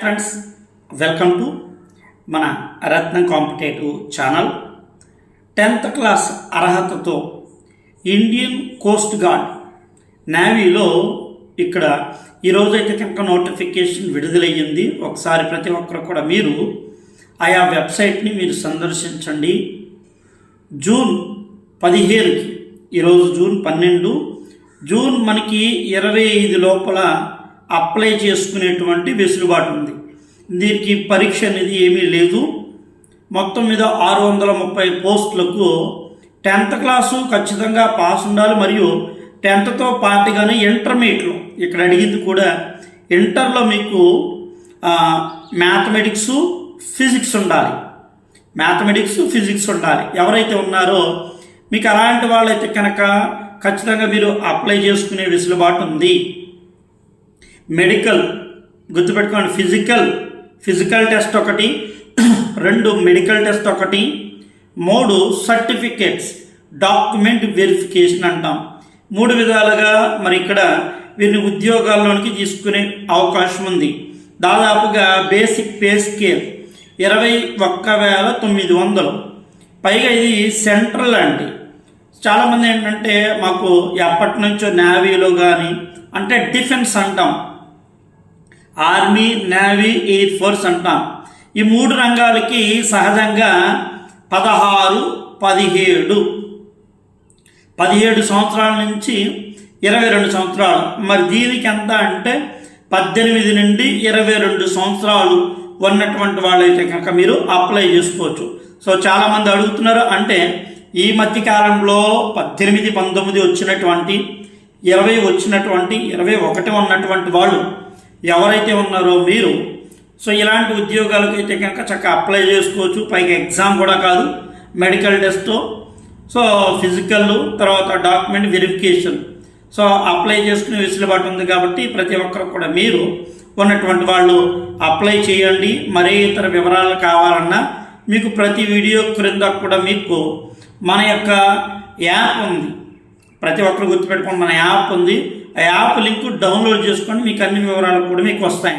Friends welcome to మన Ratnam competitive channel. Tenth class అర్హతతో Indian coast guard నేవీలో ఇక్కడ ఈరోజైతే కనుక నోటిఫికేషన్ విడుదలయ్యింది. ఒకసారి ప్రతి ఒక్కరు కూడా మీరు ఆయా వెబ్సైట్ని మీరు సందర్శించండి. జూన్ పదిహేనుకి ఈరోజు జూన్ పన్నెండు జూన్ మనకి ఇరవై ఐదు లోపల అప్లై చేసుకునేటువంటి వెసులుబాటు ఉంది. దీనికి పరీక్ష అనేది ఏమీ లేదు. మొత్తం మీద ఆరు వందల ముప్పై పోస్టులకు టెన్త్ క్లాసు ఖచ్చితంగా పాస్ ఉండాలి మరియు టెన్త్తో పాటుగానే ఇంటర్మీడియట్లో. ఇక్కడ అడిగింది కూడా ఇంటర్లో మీకు మ్యాథమెటిక్స్ ఫిజిక్స్ ఉండాలి. మ్యాథమెటిక్స్ ఫిజిక్స్ ఉండాలి. ఎవరైతే ఉన్నారో మీకు అలాంటి వాళ్ళైతే కనుక ఖచ్చితంగా మీరు అప్లై చేసుకునే వెసులుబాటు ఉంది. మెడికల్ గుర్తుపెట్టుకోండి ఫిజికల్ ఫిజికల్ టెస్ట్ ఒకటి రెండు మెడికల్ టెస్ట్ ఒకటి మూడు సర్టిఫికేట్స్ డాక్యుమెంట్ వెరిఫికేషన్ అంటాం. మూడు విధాలుగా మరి ఇక్కడ వీరిని ఉద్యోగాల్లోనికి తీసుకునే అవకాశం ఉంది. దాదాపుగా బేసిక్ పే స్కేల్ ఇరవై ఒక్క వేల తొమ్మిది వందలు. పైగా ఇది సెంట్రల్ అండి చాలామంది ఏంటంటే మాకు ఎప్పటి నుంచో నేవీలో కానీ అంటే డిఫెన్స్ అంటాం. ఆర్మీ నేవీ ఎయిర్ ఫోర్స్ అంటాం. ఈ మూడు రంగాలకి సహజంగా పదహారు పదిహేడు. పదిహేడు సంవత్సరాల నుంచి ఇరవై రెండు సంవత్సరాలు. మరి దీనికి ఎంత అంటే పద్దెనిమిది నుండి ఇరవై రెండు సంవత్సరాలు ఉన్నటువంటి వాళ్ళైతే కనుక మీరు అప్లై చేసుకోవచ్చు. సో చాలామంది అడుగుతున్నారు అంటే ఈ మధ్య కాలంలో పద్దెనిమిది పంతొమ్మిది వచ్చినటువంటి ఇరవై వచ్చినటువంటి ఇరవై ఒకటి ఉన్నటువంటి వాళ్ళు ఎవరైతే ఉన్నారో మీరు సో ఇలాంటి ఉద్యోగాలకు అయితే కనుక చక్కగా అప్లై చేసుకోవచ్చు. పైగా ఎగ్జామ్ కూడా కాదు మెడికల్ టెస్ట్ సో ఫిజికల్ తర్వాత డాక్యుమెంట్ వెరిఫికేషన్ సో అప్లై చేసుకునే వెసులుబాటు ఉంది కాబట్టి ప్రతి ఒక్కరు కూడా మీరు ఉన్నటువంటి వాళ్ళు అప్లై చేయండి. మరే ఇతర వివరాలు కావాలన్నా మీకు ప్రతి వీడియో క్రింద కూడా మీకు మన యొక్క యాప్ ఉంది. ప్రతి ఒక్కరు గుర్తుపెట్టుకోండి మన యాప్ ఉంది. ఆ యాప్ లింక్ డౌన్లోడ్ చేసుకొని మీకు అన్ని వివరాలు కూడా మీకు వస్తాయి.